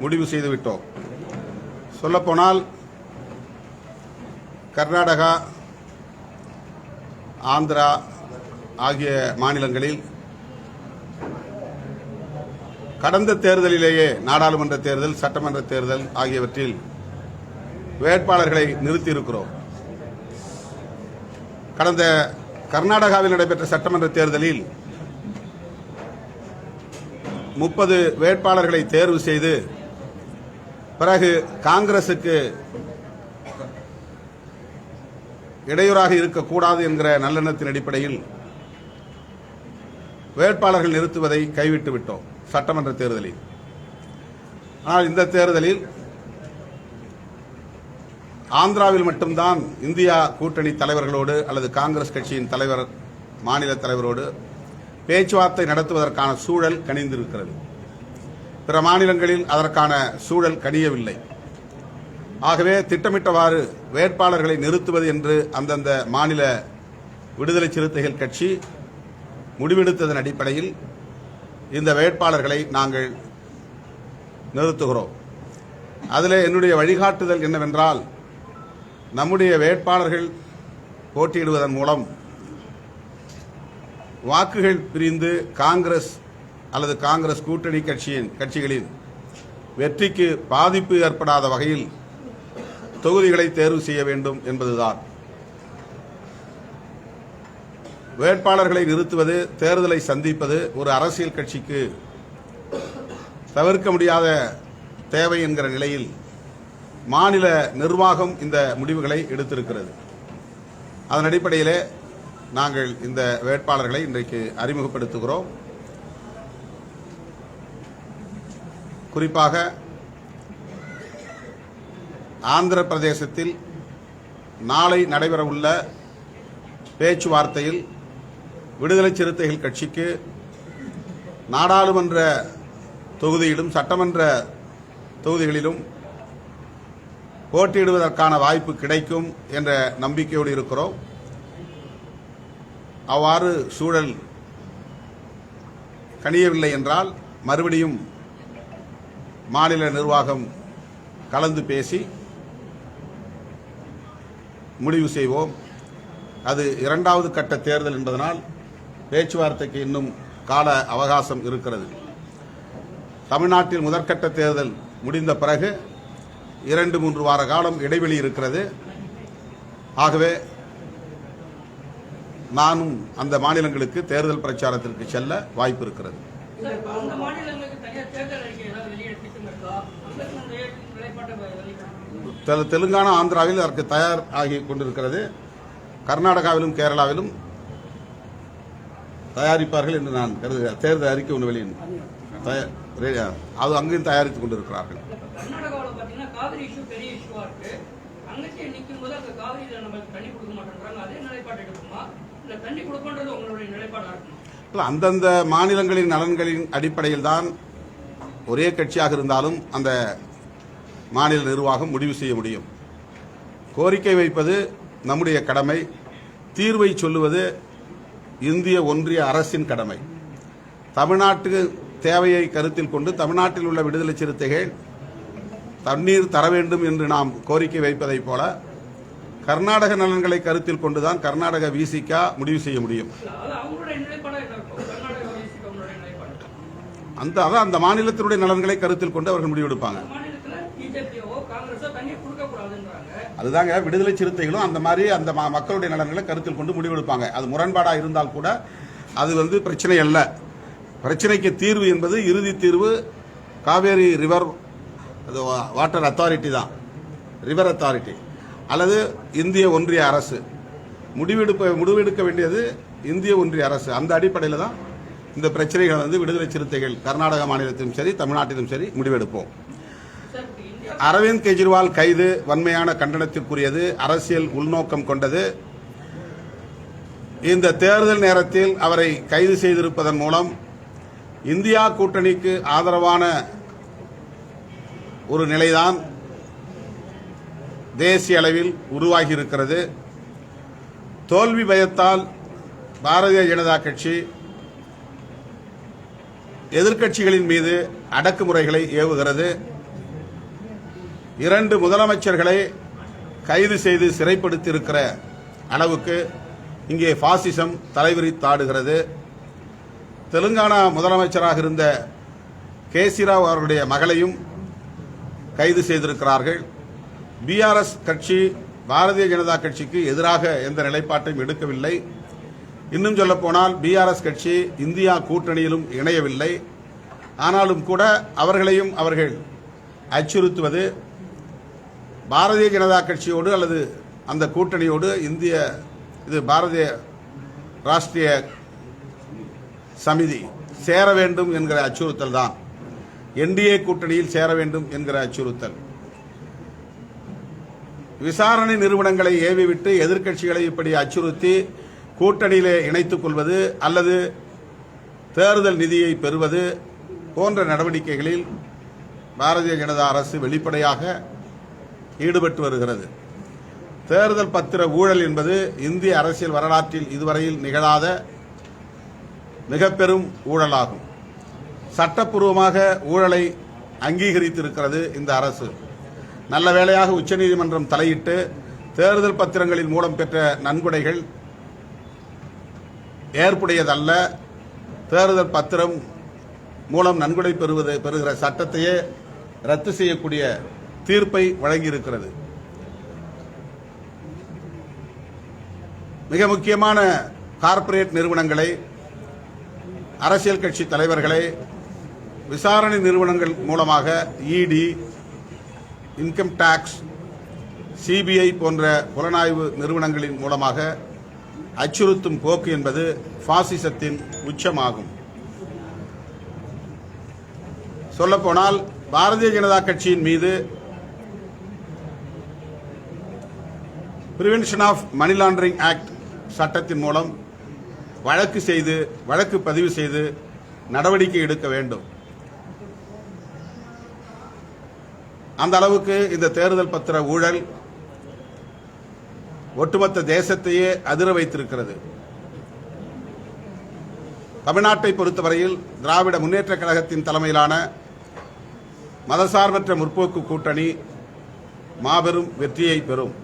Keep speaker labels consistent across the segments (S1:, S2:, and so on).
S1: முடிவு செய்துவிட்டோம். சொல்லப்போனால் கர்நாடகா ஆந்திரா ஆகிய மாநிலங்களில் கடந்த தேர்தலிலேயே நாடாளுமன்ற தேர்தல் சட்டமன்ற தேர்தல் ஆகியவற்றில் வேட்பாளர்களை நிறுத்தியிருக்கிறோம். கடந்த கர்நாடகாவில் நடைபெற்ற சட்டமன்ற தேர்தலில் முப்பது வேட்பாளர்களை தேர்வு செய்து பிறகு காங்கிரசுக்கு இடையூறாக இருக்கக்கூடாது என்கிற நல்லெண்ணத்தின் அடிப்படையில் வேட்பாளர்கள் நிறுத்துவதை கைவிட்டு விட்டோம் சட்டமன்ற தேர்தலில். ஆனால் இந்த தேர்தலில் ஆந்திராவில் மட்டும்தான் இந்தியா கூட்டணி தலைவர்களோடு அல்லது காங்கிரஸ் கட்சியின் தலைவர் மாநில தலைவரோடு பேச்சுவார்த்தை நடத்துவதற்கான சூழல் கணிந்திருக்கிறது பிற மாநிலங்களில் அதற்கான சூழல் கனியவில்லை. ஆகவே திட்டமிட்டவாறு வேட்பாளர்களை நிறுத்துவது என்று அந்தந்த மாநில விடுதலை சிறுத்தைகள் கட்சி முடிவெடுத்ததன் அடிப்படையில் இந்த வேட்பாளர்களை நாங்கள் நிறுத்துகிறோம். அதில் என்னுடைய வழிகாட்டுதல் என்னவென்றால் நம்முடைய வேட்பாளர்கள் போட்டியிடுவதன் மூலம் வாக்குகள் பிரிந்து காங்கிரஸ் அல்லது காங்கிரஸ் கூட்டணி கட்சியின் கட்சிகளின் வெற்றிக்கு பாதிப்பு ஏற்படாத வகையில் தொகுதிகளை தேர்வு செய்ய வேண்டும் என்பதுதான். வேட்பாளர்களை நிறுத்துவது தேர்தலை சந்திப்பது ஒரு அரசியல் கட்சிக்கு தவிர்க்க முடியாத தேவை என்கிற நிலையில் மாநில நிர்வாகம் இந்த முடிவுகளை எடுத்திருக்கிறது. அதன் அடிப்படையிலே நாங்கள் இந்த வேட்பாளர்களை இன்றைக்கு அறிமுகப்படுத்துகிறோம். குறிப்பாக ஆந்திர பிரதேசத்தில் நாளை நடைபெறவுள்ள பேச்சுவார்த்தையில் விடுதலை சிறுத்தைகள் கட்சிக்கு நாடாளுமன்ற தொகுதியிலும் சட்டமன்ற தொகுதிகளிலும் போட்டியிடுவதற்கான வாய்ப்பு கிடைக்கும் என்ற நம்பிக்கையோடு இருக்கிறோம். அவ்வாறு சூழல் கணியவில்லை என்றால் மறுபடியும் மாநில நிர்வாகம் கலந்து பேசி முடிவு செய்வோம். அது இரண்டாவது கட்ட தேர்தல் என்பதனால் பேச்சுவார்த்தைக்கு இன்னும் கால அவகாசம் இருக்கிறது. தமிழ்நாட்டில் முதற்கட்ட தேர்தல் முடிந்த பிறகு இரண்டு மூன்று வார காலம் இடைவெளி இருக்கிறது. ஆகவே நானும் அந்த மாநிலங்களுக்கு தேர்தல் பிரச்சாரத்திற்கு செல்ல வாய்ப்பு இருக்கிறது.
S2: அந்த மாநிலங்களுக்கு தேர்தல் அறிக்கை ஏதாவது வெளியிட நிலைப்பாட்டை
S1: தெலுங்கானா ஆந்திராவில் அதற்கு தயார் ஆகி கொண்டிருக்கிறது. கர்நாடகாவிலும் கேரளாவிலும் தயாரிப்பார்கள் என்று நான் கருதுகிறேன். தேர்தல் அறிக்கை ஒன்று ரெ- அது அங்கேயும் தயாரித்துக் கொண்டிருக்கிறார்கள்.
S2: தண்ணி கொடுக்க மாட்டேன்றாங்க. அதே நிலைப்பாடு எடுக்குமா இல்ல தண்ணி கொடுக்கன்றது உங்களுடைய நிலைப்பாடா இருக்குமா?
S1: இல்லை அந்தந்த மாநிலங்களின் நலன்களின் அடிப்படையில் தான் ஒரே கட்சியாக இருந்தாலும் அந்த மாநில நிர்வாகம் முடிவு செய்ய முடியும். கோரிக்கை வைப்பது நம்முடைய கடமை. தீர்வை சொல்லுவது இந்திய ஒன்றிய அரசின் கடமை. தமிழ்நாட்டு தேவையை கருத்தில் கொண்டு தமிழ்நாட்டில் உள்ள விடுதலை சிறுத்தைகள் தண்ணீர் தர வேண்டும் என்று நாம் கோரிக்கை வைப்பதைப் போல கர்நாடக நலன்களை கருத்தில் கொண்டுதான் கர்நாடக விசிகா முடிவு செய்ய முடியும்
S2: இல்ல அது அவங்களுடைய நிலைப்பாடா என்ன இருக்கும் கர்நாடகா தேசிய அவங்களுடைய நிலைப்பாடு
S1: அந்த அதான் அந்த மாநிலத்தினுடைய நலன்களை கருத்தில் கொண்டு அவர்கள் முடிவெடுப்பாங்க. அதுதாங்க விடுதலை சிறுத்தைகளும் அந்த மாதிரி அந்த மக்களுடைய நலன்களை கருத்தில் கொண்டு முடிவெடுப்பாங்க. அது முரண்பாடா இருந்தால் கூட அது வந்து பிரச்சனை அல்ல. பிரச்சனைக்கு தீர்வு என்பது இறுதி தீர்வு காவேரி ரிவர் வாட்டர் அத்தாரிட்டி தான். River authority. அல்லது இந்திய ஒன்றிய அரசு. முடிவெடுப்ப முடிவெடுக்க வேண்டியது இந்திய ஒன்றிய அரசு. அந்த அடிப்படையில் தான் இந்த பிரச்சனைகளை வந்து விடுதலை சிறுத்தைகள் கர்நாடக மாநிலத்திலும் சரி தமிழ்நாட்டிலும் சரி முடிவெடுப்போம். அரவிந்த் கெஜ்ரிவால் கைது வன்மையான கண்டனத்திற்குரியது அரசியல் உள்நோக்கம் கொண்டது. இந்த தேர்தல் நேரத்தில் அவரை கைது செய்திருப்பதன் மூலம் இந்தியா கூட்டணிக்கு ஆதரவான ஒரு நிலைதான் தேசிய அளவில் உருவாகி இருக்கிறது தோல்வி பயத்தால் பாரதிய ஜனதா கட்சி எதிர்க்கட்சிகளின் மீது அடக்குமுறைகளை ஏவுகிறது. இரண்டு முதலமைச்சர்களை கைது செய்து சிறைப்படுத்தியிருக்கிற அளவுக்கு இங்கே பாசிசம் தலைவிரித்தாடுகிறது தெலுங்கானா முதலமைச்சராக இருந்த கேசிராவ் அவருடைய மகளையும் கைது செய்திருக்கிறார்கள். பிஆர்எஸ் கட்சி பாரதிய ஜனதா கட்சிக்கு எதிராக எந்த நிலைப்பாட்டையும் எடுக்கவில்லை. இன்னும் சொல்ல போனால் பிஆர்எஸ் கட்சி இந்தியா கூட்டணியிலும் இணையவில்லை. ஆனாலும் கூட அவர்களையும் அவர்கள் அச்சுறுத்துவது பாரதிய ஜனதா கட்சியோடு அல்லது அந்த கூட்டணியோடு இந்திய இது பாரதிய ராஷ்டிரிய சமிதி சேர வேண்டும் என்கிற அச்சுறுத்தல் தான். என்டிஏ கூட்டணியில் சேர வேண்டும் என்கிற அச்சுறுத்தல். விசாரணை நிறுவனங்களை ஏவிவிட்டு எதிர்க்கட்சிகளை இப்படி அச்சுறுத்தி கூட்டணியிலே இணைத்துக் கொள்வது அல்லது தேர்தல் நிதியை பெறுவது போன்ற நடவடிக்கைகளில் பாரதிய ஜனதா அரசு வெளிப்படையாக ஈடுபட்டு வருகிறது. தேர்தல் பத்திர ஊழல் என்பது இந்திய அரசியல் வரலாற்றில் இதுவரையில் நிகழாத மிக பெரும் ஊழலாகும். சட்டப்பூர்வமாக ஊழலை அங்கீகரித்திருக்கிறது இந்த அரசு. நல்ல வேளையாக உச்சநீதிமன்றம் தலையிட்டு தேர்தல் பத்திரங்களின் மூலம் பெற்ற நன்கொடைகள் ஏற்புடையதல்ல. தேர்தல் பத்திரம் மூலம் நன்கொடை பெறுவது பெறுகிற சட்டத்தையே ரத்து செய்யக்கூடிய தீர்ப்பை வழங்கியிருக்கிறது. மிக முக்கியமான கார்ப்பரேட் நிறுவனங்களை அரசியல் கட்சி தலைவர்களை விசாரணை நிறுவனங்கள் மூலமாக இடி இன்கம் டாக்ஸ் சிபிஐ போன்ற புலனாய்வு நிறுவனங்களின் மூலமாக அச்சுறுத்தும் போக்கு என்பது பாசிசத்தின் உச்சமாகும். சொல்லப்போனால் பாரதிய ஜனதா கட்சியின் மீது prevention of money laundering act சட்டத்தின் மூலம் வழக்கு செய்து வழக்கு பதிவு செய்து நடவடிக்கை எடுக்க வேண்டும். அந்த அளவுக்கு இந்த தேர்தல் பத்திர ஊழல் ஒட்டுமொத்த தேசத்தையே அதிர வைத்திருக்கிறது. தமிழ்நாட்டை பொறுத்தவரையில் திராவிட முன்னேற்ற கழகத்தின் தலைமையிலான மதசார்பற்ற முற்போக்கு கூட்டணி மாபெரும் வெற்றியை பெறும்.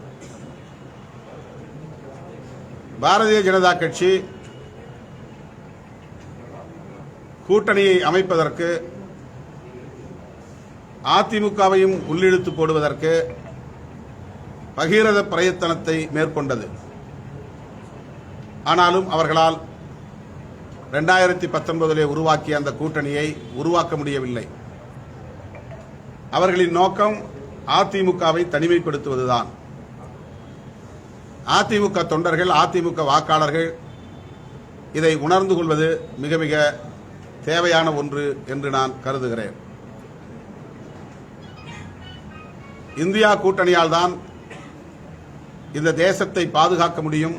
S1: பாரதிய ஜனதா கட்சி கூட்டணியை அமைப்பதற்கு அதிமுகவையும் உள்ளிழுத்து போடுவதற்கு பகீரத பிரயத்தனத்தை மேற்கொண்டது. ஆனாலும் அவர்களால் ரெண்டாயிரத்தி பத்தொன்பதிலே உருவாக்கிய அந்த கூட்டணியை உருவாக்க முடியவில்லை. அவர்களின் நோக்கம் அதிமுகவை தனிமைப்படுத்துவதுதான். அதிமுக தொண்டர்கள் அதிமுக வாக்காளர்கள் இதை உணர்ந்து கொள்வது மிக மிக தேவையான ஒன்று என்று நான் கருதுகிறேன். இந்தியா கூட்டணியால் தான் இந்த தேசத்தை பாதுகாக்க முடியும்.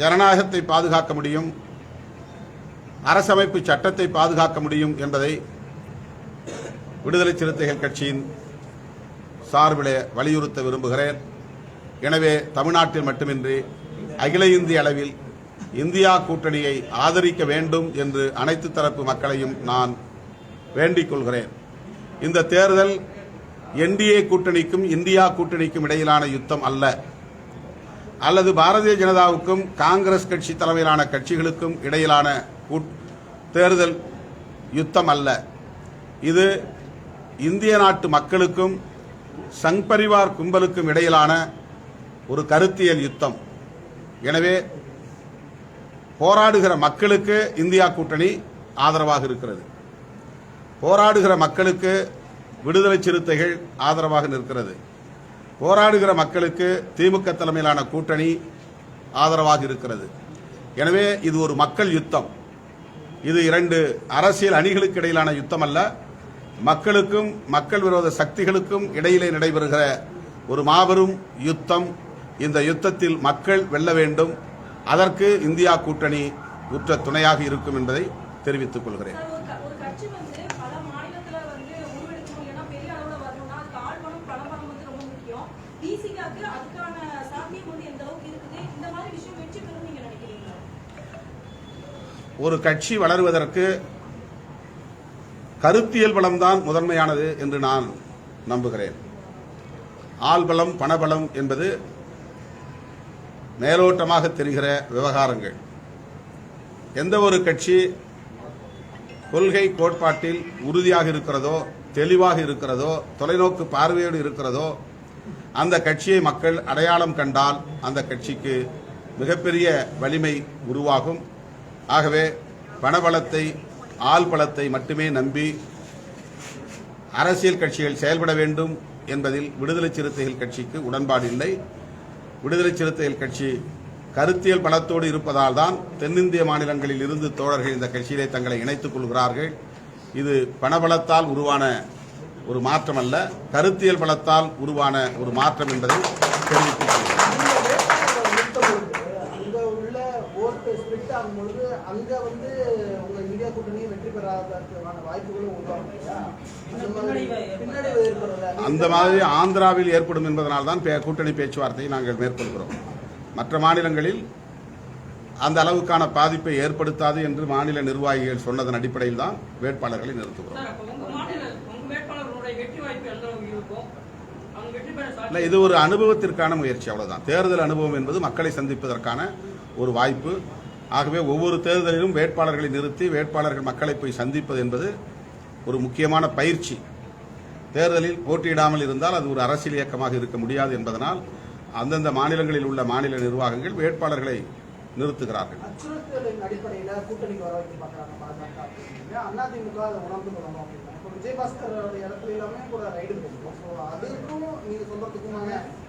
S1: ஜனநாயகத்தை பாதுகாக்க முடியும். அரசமைப்பு சட்டத்தை பாதுகாக்க முடியும் என்பதை விடுதலை சிறுத்தைகள் கட்சியின் சார்பிலே வலியுறுத்த விரும்புகிறேன். எனவே தமிழ்நாட்டில் மட்டுமின்றி அகில இந்திய அளவில் இந்தியா கூட்டணியை ஆதரிக்க வேண்டும் என்று அனைத்து தரப்பு மக்களையும் நான் வேண்டிக் கொள்கிறேன். இந்த தேர்தல் என்டிஏ கூட்டணிக்கும் இந்தியா கூட்டணிக்கும் இடையிலான யுத்தம் அல்ல. அல்லது பாரதிய ஜனதாவுக்கும் காங்கிரஸ் கட்சி தலைமையிலான கட்சிகளுக்கும் இடையிலான கூட்- தேர்தல் யுத்தம் அல்ல. இது இந்திய நாட்டு மக்களுக்கும் சங் பரிவார் கும்பலுக்கும் இடையிலான ஒரு கருத்தியல் யுத்தம். எனவே போராடுகிற மக்களுக்கு இந்தியா கூட்டணி ஆதரவாக இருக்கிறது. போராடுகிற மக்களுக்கு விடுதலை சிறுத்தைகள் ஆதரவாக நிற்கிறது. போராடுகிற மக்களுக்கு திமுக தலைமையிலான கூட்டணி ஆதரவாக இருக்கிறது. எனவே இது ஒரு மக்கள் யுத்தம். இது இரண்டு அரசியல் அணிகளுக்கு இடையிலான யுத்தம் அல்ல. மக்களுக்கும் மக்கள் விரோத சக்திகளுக்கும் இடையிலே நடைபெறுகிற ஒரு மாபெரும் யுத்தம். இந்த யுத்தத்தில் மக்கள் வெல்ல வேண்டும். அதற்கு இந்தியா கூட்டணி உற்ற துணையாக இருக்கும் என்பதை தெரிவித்துக் கொள்கிறேன்
S3: சார், ஒரு க- ஒரு கட்சி வந்து பல மாநிலத்துல வந்து உருவெடுக்கணும் இல்லைன்னா பெரிய அளவுல வரணும்னா அதுக்கு ஆள் பணம் பண பணம் வந்து ரொம்ப முக்கியம் டிசிகாக்கு அதுக்கான சாத்தியம் வந்து எந்த அளவுக்கு இருக்குது இந்த மாதிரி விஷயம் வெற்றி பெறும் நீங்க நினைக்கிறீங்களா
S1: ஒரு கட்சி வளருவதற்கு கருத்தியல் பலம்தான் முதன்மையானது என்று நான் நம்புகிறேன். ஆள்பலம் பணபலம் என்பது மேலோட்டமாக தெரிகிற விவகாரங்கள். எந்த ஒரு கட்சி கொள்கை கோட்பாட்டில் உறுதியாக இருக்கிறதோ தெளிவாக இருக்கிறதோ தொலைநோக்கு பார்வையோடு இருக்கிறதோ அந்த கட்சியை மக்கள் அடையாளம் கண்டால் அந்த கட்சிக்கு மிகப்பெரிய வலிமை உருவாகும். ஆகவே பணபலத்தை ஆள் பலத்தை மட்டுமே நம்பி அரசியல் கட்சிகள் செயல்பட வேண்டும் என்பதில் விடுதலை சிறுத்தைகள் கட்சிக்கு உடன்பாடு இல்லை. விடுதலை சிறுத்தைகள் கட்சி கருத்தியல் பலத்தோடு இருப்பதால் தான் தென்னிந்திய மாநிலங்களில் இருந்து தோழர்கள் இந்த கட்சியிலே தங்களை இணைத்துக் கொள்கிறார்கள். இது பணபலத்தால் உருவான ஒரு மாற்றம் அல்ல கருத்தியல் பலத்தால் உருவான ஒரு மாற்றம் என்பதை தெரிவித்துக் கொள்கிறேன்
S4: அங்க உள்ள ஓட்டு ஸ்பிளிட் ஆகும்பொழுது அங்க வந்து உங்க இந்தியா கூட்டணியும் வெற்றி பெறாததற்கான வாய்ப்புகளும் உருவாகும் இல்லையா? அந்த மாதிரி
S1: ஆந்திராவில் ஏற்படும் என்பதனால் தான் பே- கூட்டணி பேச்சுவார்த்தையை நாங்கள் மேற்கொள்கிறோம். மற்ற மாநிலங்களில் அந்த அளவுக்கான பாதிப்பை ஏற்படுத்தாது என்று மாநில நிர்வாகிகள் சொன்னதன் அடிப்படையில் தான் வேட்பாளர்களை நிறுத்துகிறோம். இது ஒரு அனுபவத்திற்கான முயற்சி அவ்வளவுதான். தேர்தல் அனுபவம் என்பது மக்களை சந்திப்பதற்கான ஒரு வாய்ப்பு. ஆகவே ஒவ்வொரு தேர்தலிலும் வேட்பாளர்களை நிறுத்தி வேட்பாளர்கள் மக்களை போய் சந்திப்பது என்பது ஒரு முக்கியமான பயிற்சி. தேர்தலில் போட்டியிடாமல் இருந்தால் அது ஒரு அரசியல் இயக்கமாக இருக்க முடியாது என்பதனால் அந்தந்த மாநிலங்களில் உள்ள மாநில நிர்வாகங்கள் வேட்பாளர்களை நிறுத்துகிறார்கள்.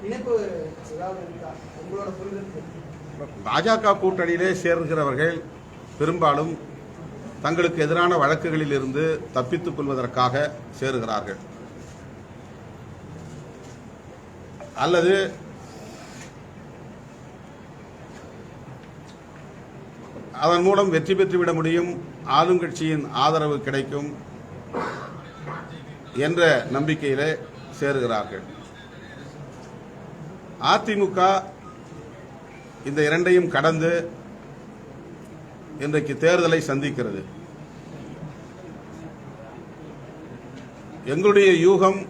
S4: இணைப்பு ஏதாவது இருக்கா? உங்களோட
S1: பாஜக கூட்டணியிலே சேர்கிறவர்கள் பெரும்பாலும் தங்களுக்கு எதிரான வழக்குகளில் இருந்து தப்பித்துக் கொள்வதற்காக சேருகிறார்கள். அல்லது அதன் மூலம் வெற்றி பெற்றுவிட முடியும் ஆளுங்கட்சியின் ஆதரவு கிடைக்கும் என்ற நம்பிக்கையிலே சேருகிறார்கள். அதிமுக இந்த இரண்டையும் கடந்து இன்றைக்கு தேர்தலை சந்திக்கிறது. எங்களுடைய யூகம்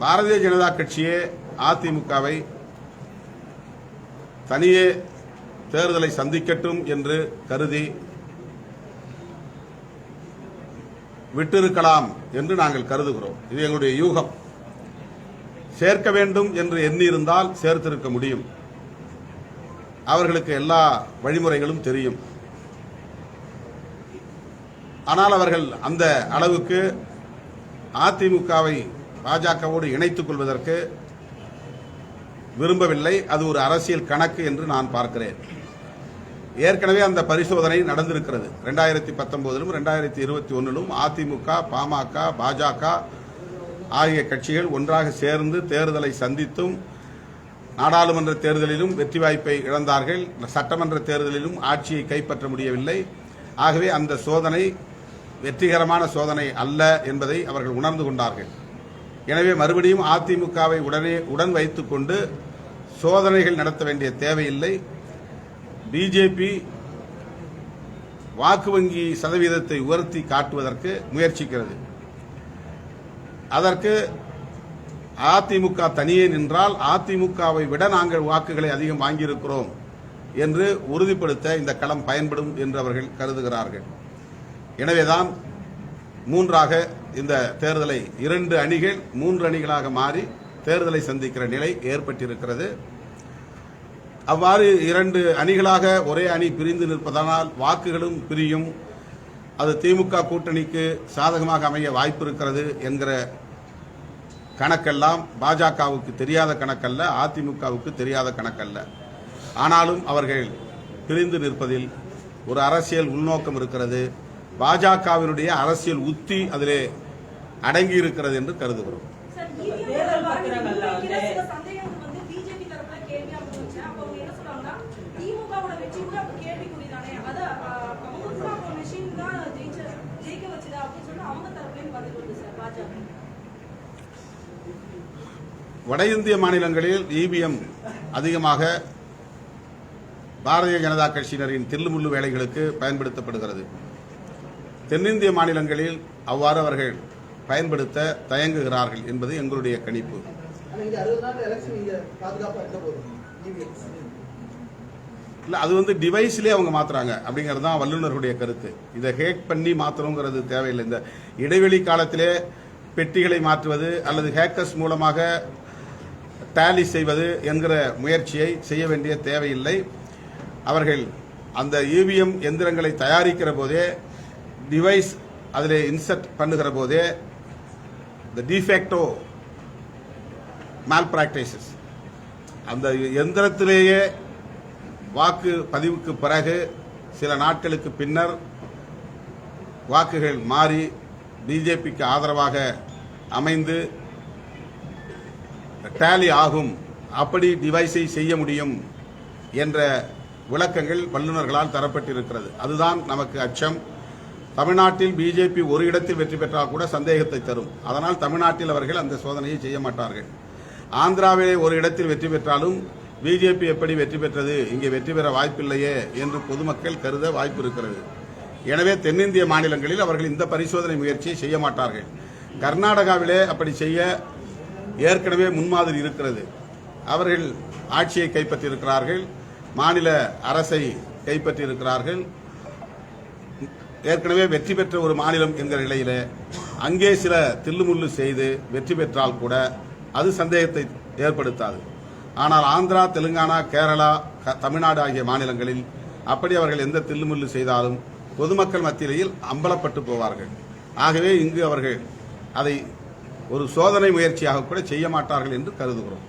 S1: பாரதிய ஜனதா கட்சியே அதிமுகவை தனியே தேர்தலை சந்திக்கட்டும் என்று கருதி விட்டிருக்கலாம் என்று நாங்கள் கருதுகிறோம். இது எங்களுடைய யூகம். சேர்க்க வேண்டும் என்று எண்ணியிருந்தால் சேர்த்திருக்க முடியும். அவர்களுக்கு எல்லா வழிமுறைகளும் தெரியும். ஆனால் அவர்கள் அந்த அளவுக்கு அதிமுகவை பாஜகவோடு இணைத்துக் கொள்வதற்கு விரும்பவில்லை. அது ஒரு அரசியல் கணக்கு என்று நான் பார்க்கிறேன். ஏற்கனவே அந்த பரிசோதனை நடந்திருக்கிறது. ரெண்டாயிரத்தி பத்தொன்பதிலும் ரெண்டாயிரத்தி இருபத்தி ஒன்னிலும் அதிமுக பாமக பாஜக ஆகிய கட்சிகள் ஒன்றாக சேர்ந்து தேர்தலை சந்தித்தும் நாடாளுமன்ற தேர்தலிலும் வெற்றி வாய்ப்பை இழந்தார்கள். சட்டமன்ற தேர்தலிலும் ஆட்சியை கைப்பற்ற முடியவில்லை. ஆகவே அந்த சோதனை வெற்றிகரமான சோதனை அல்ல என்பதை அவர்கள் உணர்ந்து கொண்டார்கள். எனவே மறுபடியும் அதிமுகவை உடனே உடன் வைத்துக் கொண்டு சோதனைகள் நடத்த வேண்டிய தேவையில்லை. பிஜேபி வாக்கு வங்கி சதவீதத்தை உயர்த்தி காட்டுவதற்கு முயற்சிக்கிறது. அதற்கு அதிமுக தனியே நின்றால் அதிமுகவை விட நாங்கள் வாக்குகளை அதிகம் வாங்கியிருக்கிறோம் என்று உறுதிப்படுத்த இந்த களம் பயன்படும் என்று அவர்கள் கருதுகிறார்கள். எனவேதான் மூன்றாக இந்த தேர்தலை இரண்டு அணிகள் மூன்று அணிகளாக மாறி தேர்தலை சந்திக்கிற நிலை ஏற்பட்டிருக்கிறது. அவ்வாறு இரண்டு அணிகளாக ஒரே அணி பிரிந்து நிற்பதனால் வாக்குகளும் பிரியும். அது திமுக கூட்டணிக்கு சாதகமாக அமைய வாய்ப்பு இருக்கிறது என்கிற கணக்கெல்லாம் பாஜகவுக்கு தெரியாத கணக்கல்ல அதிமுகவுக்கு தெரியாத கணக்கல்ல. ஆனாலும் அவர்கள் பிரிந்து நிற்பதில் ஒரு அரசியல் உள்நோக்கம் இருக்கிறது. பாஜகவினுடைய அரசியல் உத்தி அதிலே அடங்கி இருக்கிறது என்று கருதுகிறோம்.
S3: பாஜக.
S1: வட இந்திய மாநிலங்களில் இவிஎம் அதிகமாக பாரதிய ஜனதா கட்சியினரின் தில்லுமுள்ளு வேலைகளுக்கு பயன்படுத்தப்படுகிறது. தென்னிந்திய மாநிலங்களில் அவ்வாறு அவர்கள் பயன்படுத்த தயங்குகிறார்கள் என்பது எங்களுடைய கணிப்பு.
S4: EVMs.
S1: இல்லை அது வந்து டிவைஸ்லேயே அவங்க மாத்துறாங்க. அப்படிங்கிறது தான் வல்லுநர்களுடைய கருத்து. இதை ஹேக் பண்ணி மாற்றணுங்கிறது தேவையில்லை. இந்த இடைவெளி காலத்திலே பெட்டிகளை மாற்றுவது அல்லது ஹேக்கர்ஸ் மூலமாக டேலி செய்வது என்கிற முயற்சியை செய்ய வேண்டிய தேவையில்லை. அவர்கள் அந்த இவிஎம் எந்திரங்களை தயாரிக்கிற போதே டிவைஸ் அதில் இன்சர்ட் பண்ணுகிற போதே இந்த டிஃபேக்டோ மேல் பிராக்டிசஸ் அந்த எந்திரத்திலேயே வாக்கு பதிவுக்கு பிறகு சில நாட்களுக்கு பின்னர் வாக்குகள் மாறி பிஜேபிக்கு ஆதரவாக அமைந்து டேலி ஆகும். அப்படி டிவைஸை செய்ய முடியும் என்ற விளக்கங்கள் வல்லுநர்களால் தரப்பட்டிருக்கிறது. அதுதான் நமக்கு அச்சம். தமிழ்நாட்டில் பிஜேபி ஒரு இடத்தில் வெற்றி பெற்றால் கூட சந்தேகத்தை தரும். அதனால் தமிழ்நாட்டில் அவர்கள் அந்த சோதனையை செய்ய மாட்டார்கள். ஆந்திராவிலே ஒரு இடத்தில் வெற்றி பெற்றாலும் பிஜேபி எப்படி வெற்றி பெற்றது? இங்கே வெற்றி பெற வாய்ப்பில்லையே என்று பொதுமக்கள் கருத வாய்ப்பு இருக்கிறது. எனவே தென்னிந்திய மாநிலங்களில் அவர்கள் இந்த பரிசோதனை முயற்சியை செய்ய மாட்டார்கள். கர்நாடகாவிலே அப்படி செய்ய ஏற்கனவே முன்மாதிரி இருக்கிறது. அவர்கள் ஆட்சியை கைப்பற்றியிருக்கிறார்கள். மாநில அரசை கைப்பற்றியிருக்கிறார்கள். ஏற்கனவே வெற்றி பெற்ற ஒரு மாநிலம் என்கிற நிலையில் அங்கே சில தில்லுமுள்ளு செய்து வெற்றி பெற்றால் கூட அது சந்தேகத்தை ஏற்படுத்தாது. ஆனால் ஆந்திரா தெலுங்கானா கேரளா க- தமிழ்நாடு ஆகிய மாநிலங்களில் அப்படி அவர்கள் எந்த தில்லுமுள்ளு செய்தாலும் பொதுமக்கள் மத்தியிலையில் அம்பலப்பட்டு போவார்கள். ஆகவே இங்கு அவர்கள் அதை ஒரு சோதனை முயற்சியாக கூட செய்ய மாட்டார்கள் என்று கருதுகிறோம்?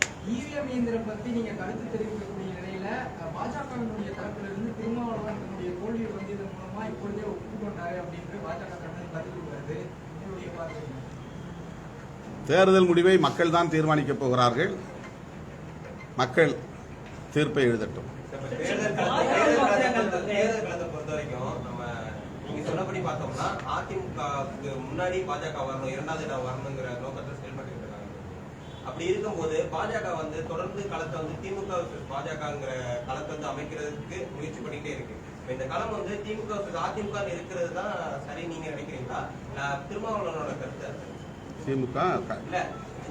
S1: தேர்தல் முடிவை மக்கள் தான் தீர்மானிக்கப் போகிறார்கள். மக்கள் தீர்ப்பை எழுதட்டும்.
S5: சொன்னபடி பார்த்தோம்னா முன்னாடி பாஜக வரணும் இரண்டாவது இடம் வரணுங்கிற நோக்கத்தில் செயல்பட்டு இருக்காங்க. அப்படி இருக்கும்போது பாஜக வந்து தொடர்ந்து களத்தை வந்து திமுக பாஜகங்கிற களத்தை வந்து அமைக்கிறதுக்கு முயற்சி பண்ணிட்டே இருக்கு. இந்த களம் வந்து திமுக அதிமுக இருக்கிறது தான் சரி நீங்க நினைக்கிறீங்களா? திருமாவளவனோட கருத்து?
S1: திமுக
S5: இல்ல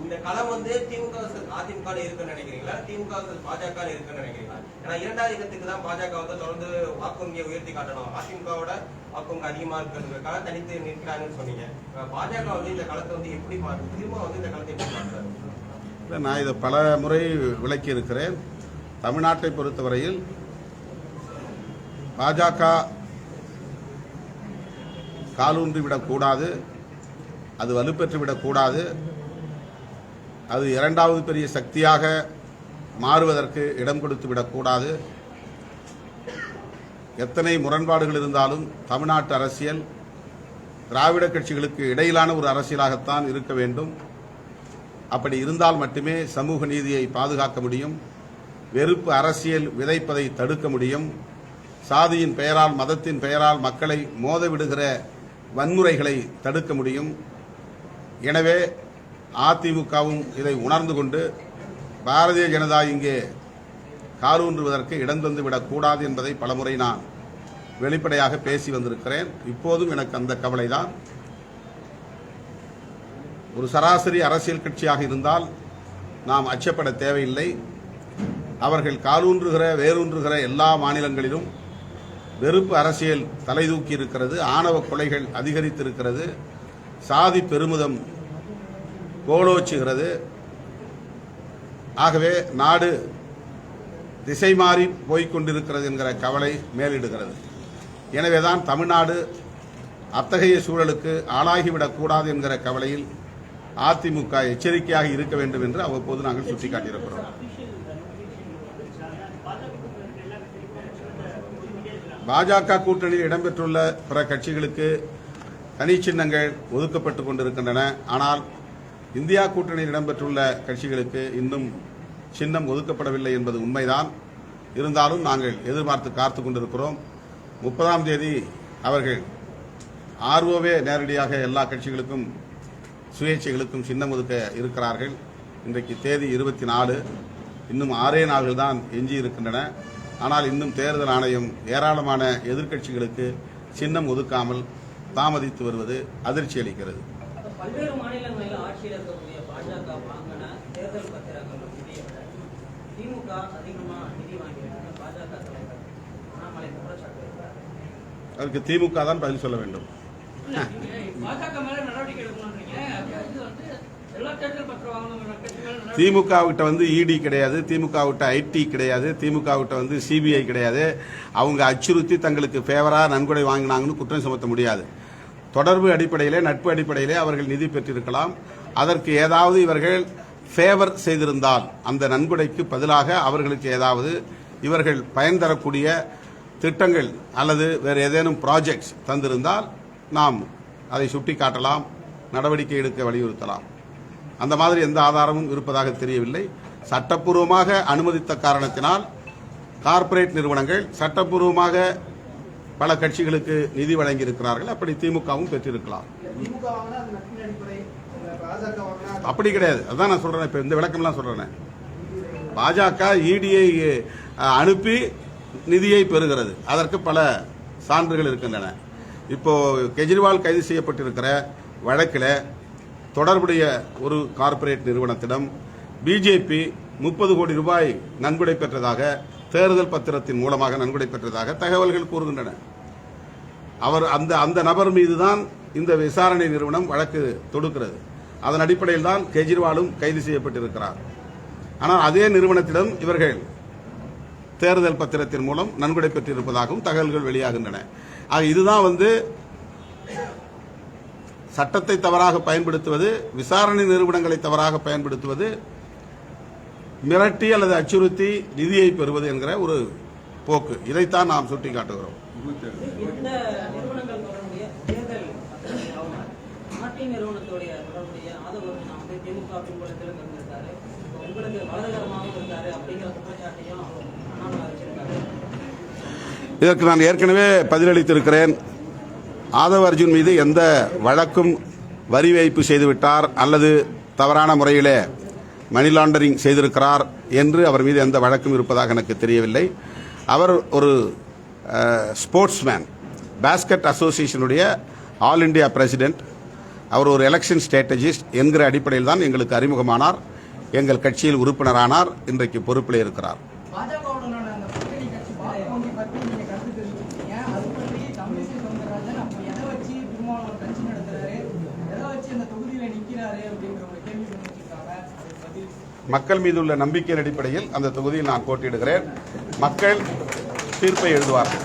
S5: இந்த களம் வந்து திமுக அதிமுக ன்னு இருக்குன்னு நினைக்கிறீங்களா? திமுக பாஜக ன்னு இருக்குன்னு நினைக்கிறீங்களா? ஏன்னா இரண்டாவது இடத்துக்கு தான் பாஜக வந்து தொடர்ந்து வாக்குவங்கியை உயர்த்தி காட்டணும். அதிமுகவோட வாக்குவங்க அதிகமா இருக்கிறதுக்காக தனித்து நிற்கிறாங்கன்னு சொன்னீங்க. பாஜக வந்து இந்த களத்தை வந்து எப்படி மாற்று திரும்ப வந்து இந்த களத்தை எப்படி மாற்றுறாரு?
S1: இல்லை நான் இதை பல முறை விளக்கி இருக்கிறேன் தமிழ்நாட்டை பொறுத்தவரையில் பாஜக காலூன்றி விடக்கூடாது அது வலுப்பெற்று விடக்கூடாது அது இரண்டாவது பெரிய சக்தியாக மாறுவதற்கு இடம் கொடுத்து விடக்கூடாது. எத்தனை முரண்பாடுகள் இருந்தாலும் தமிழ்நாட்டு அரசியல் திராவிட கட்சிகளுக்கு இடையிலான ஒரு அரசியலாகத்தான் இருக்க வேண்டும். அப்படி இருந்தால் மட்டுமே சமூக நீதியை பாதுகாக்க முடியும். வெறுப்பு அரசியல் விதைப்பதை தடுக்க முடியும். சாதியின் பெயரால் மதத்தின் பெயரால் மக்களை மோதவிடுகிற வன்முறைகளை தடுக்க முடியும். எனவே அதிமுகவும் இதை உணர்ந்து கொண்டு பாரதிய ஜனதா இங்கே காலூன்றுவதற்கு இடம் தந்து விடக்கூடாது என்பதை பலமுறை நான் வெளிப்படையாக பேசி வந்திருக்கிறேன். இப்போதும் எனக்கு அந்த கவலைதான். ஒரு சராசரி அரசியல் கட்சியாக இருந்தால் நாம் அச்சப்பட தேவையில்லை. அவர்கள் காலூன்றுகிற வேரூன்றுகிற எல்லா மாநிலங்களிலும் வெறுப்பு அரசியல் தலைதூக்கி இருக்கிறது ஆணவ கொலைகள் அதிகரித்திருக்கிறது சாதி பெருமிதம் கோலோச்சுகிறது. ஆகவே நாடு திசை மாறி போய்கொண்டிருக்கிறது என்கிற கவலை மேலிடுகிறது. எனவேதான் தமிழ்நாடு அத்தகைய சூழலுக்கு ஆளாகிவிடக்கூடாது என்கிற கவலையில் அதிமுக எச்சரிக்கையாக இருக்க வேண்டும் என்று அவ்வப்போது நாங்கள் சுட்டிக்காட்டியிருக்கிறோம். பாஜக கூட்டணியில் இடம்பெற்றுள்ள பிற கட்சிகளுக்கு தனிச்சின்னங்கள் ஒதுக்கப்பட்டுக் கொண்டிருக்கின்றன. ஆனால் இந்தியா கூட்டணியில் இடம்பெற்றுள்ள கட்சிகளுக்கு இன்னும் சின்னம் ஒதுக்கப்படவில்லை என்பது உண்மைதான். இருந்தாலும் நாங்கள் எதிர்பார்த்து காத்து கொண்டிருக்கிறோம். முப்பதாம் தேதி அவர்கள் ஆர்ஓவே நேரடியாக எல்லா கட்சிகளுக்கும் சுயேட்சைகளுக்கும் சின்னம் ஒதுக்க இருக்கிறார்கள். இன்றைக்கு தேதி இருபத்தி நாலு இன்னும் ஆறே நாள்கள் தான் எஞ்சி இருக்கின்றன. ஆனால் இன்னும் தேர்தல் ஆணையம் ஏராளமான எதிர்க்கட்சிகளுக்கு சின்னம் ஒதுக்காமல் தாமதித்து வருவது அதிர்ச்சி அளிக்கிறது
S6: பல்வேறு மாநிலங்களில் ஆட்சியில் இருக்கக்கூடிய பாஜக வாங்கின தேர்தல் பத்திரங்கள் நிதியை விட திமுக அதிகமா நிதி வாங்கியிருக்காங்க பாஜக தலைவர். அண்ணாமலை குற்றச்சாட்டு இருக்கிறார்
S1: அதுக்கு திமுக தான் பதில் சொல்ல வேண்டும்.
S2: பாஜக மேல நடவடிக்கை எடுக்கணும்ன்றீங்க. வந்து
S1: திமுக விட்ட வந்து இடி கிடையாது திமுக விட்ட ஐடி கிடையாது திமுக விட்ட வந்து சிபிஐ கிடையாது. அவங்க அச்சுறுத்தி தங்களுக்கு ஃபேவரா நன்கொடை வாங்கினாங்கன்னு குற்றம் சுமத்த முடியாது. தொடர்பு அடிப்படையிலே நட்பு அடிப்படையிலே அவர்கள் நிதி பெற்றிருக்கலாம். அதற்கு ஏதாவது இவர்கள் ஃபேவர் செய்திருந்தால் அந்த நன்கொடைக்கு பதிலாக அவர்களுக்கு ஏதாவது இவர்கள் பயன் தரக்கூடிய திட்டங்கள் அல்லது வேறு ஏதேனும் ப்ராஜெக்ட்ஸ் தந்திருந்தால் நாம் அதை சுட்டிக்காட்டலாம் நடவடிக்கை எடுக்க வலியுறுத்தலாம். அந்த மாதிரி எந்த ஆதாரமும் இருப்பதாக தெரியவில்லை. சட்டப்பூர்வமாக அனுமதித்த காரணத்தினால் கார்ப்பரேட் நிறுவனங்கள் சட்டப்பூர்வமாக பல கட்சிகளுக்கு நிதி வழங்கியிருக்கிறார்கள். அப்படி திமுகவும் பெற்றிருக்கலாம். அப்படி கிடையாது. அதான் நான் சொல்றேன். இப்ப இந்த விளக்கம்லாம் சொல்றேன். பாஜக இடியை அனுப்பி நிதியை பெறுகிறது. அதற்கு பல சான்றுகள் இருக்கின்றன. இப்போ கெஜ்ரிவால் கைது செய்யப்பட்டிருக்கிற வழக்கில் தொடர்புடைய ஒரு கார்ப்பரேட் நிறுவனத்திடம் பிஜேபி முப்பது கோடி ரூபாய் நன்கொடை பெற்றதாக தேர்தல் பத்திரத்தின் மூலமாக நன்கொடை பெற்றதாக தகவல்கள் கூறுகின்றன. அவர் அந்த அந்த நபர் மீதுதான் இந்த விசாரணை நிறுவனம் வழக்கு தொடுக்கிறது. அதன் அடிப்படையில் தான் கெஜ்ரிவாலும் கைது செய்யப்பட்டிருக்கிறார். ஆனால் அதே நிறுவனத்திடம் இவர்கள் தேர்தல் பத்திரத்தின் மூலம் நன்கொடை பெற்றிருப்பதாகவும் தகவல்கள் வெளியாகின்றன. ஆக இதுதான் வந்து சட்டத்தை தவறாக பயன்படுத்துவது விசாரணை நிறுவனங்களை தவறாக பயன்படுத்துவது மிரட்டி அல்லது அச்சுறுத்தி நிதியை பெறுவது என்கிற ஒரு போக்கு. இதைத்தான் நாம் சுட்டிக்காட்டுகிறோம்.
S6: நிறுவனங்கள் தொடர்புடைய தேர்தல் பத்திரங்கள் நாட்டின் நிறுவனத்துடைய தொடர்புடைய ஆதரவு நான் வந்து திமுக பின்புலத்திலும் இருந்திருக்காரு உங்களுக்கு வலதுகரமாகவும் இருக்காரு அப்படிங்கிற குற்றச்சாட்டையும் அண்ணாமலை வச்சிருக்காரு.
S1: இதற்கு நான் ஏற்கனவே பதிலளித்திருக்கிறேன். ஆதவ் அர்ஜுன் மீது எந்த வழக்கும் வரி வைப்பு செய்துவிட்டார் அல்லது தவறான முறையிலே மணி லாண்டரிங் செய்திருக்கிறார் என்று அவர் மீது எந்த வழக்கும் இருப்பதாக எனக்கு தெரியவில்லை. அவர் ஒரு ஸ்போர்ட்ஸ்மேன். பேஸ்கெட் அசோசியேஷனுடைய ஆல் இந்தியா பிரசிடென்ட். அவர் ஒரு எலெக்ஷன் ஸ்ட்ராட்டஜிஸ்ட் என்கிற அடிப்படையில் தான் எங்களுக்கு அறிமுகமானார். எங்கள் கட்சியில் உறுப்பினரானார். இன்றைக்கு பொறுப்பில் இருக்கிறார். மக்கள் மீது உள்ள நம்பிக்கையின் அடிப்படையில் அந்த தொகுதியில் நான் போட்டியிடுகிறேன். மக்கள் தீர்ப்பை எழுதுவார்கள்.